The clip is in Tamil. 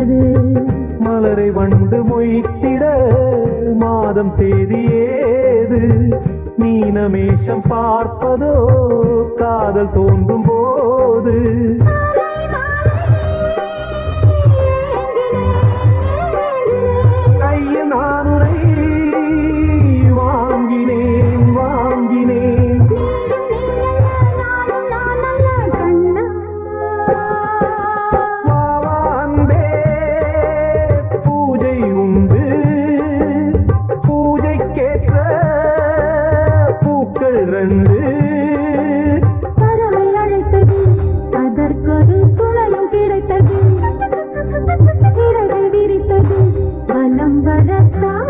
மனது மலரை வண்டு மொய்த்திட மாதம் தேதி ஏது நீனமேஷம் பார்ப்பதோ காதல் தோன்றும் போது பிறந்து பறவை அழைத்தது. அதற்கொரு துணையும் கிடைத்தது. விரித்தது. வலம் வரத்தான்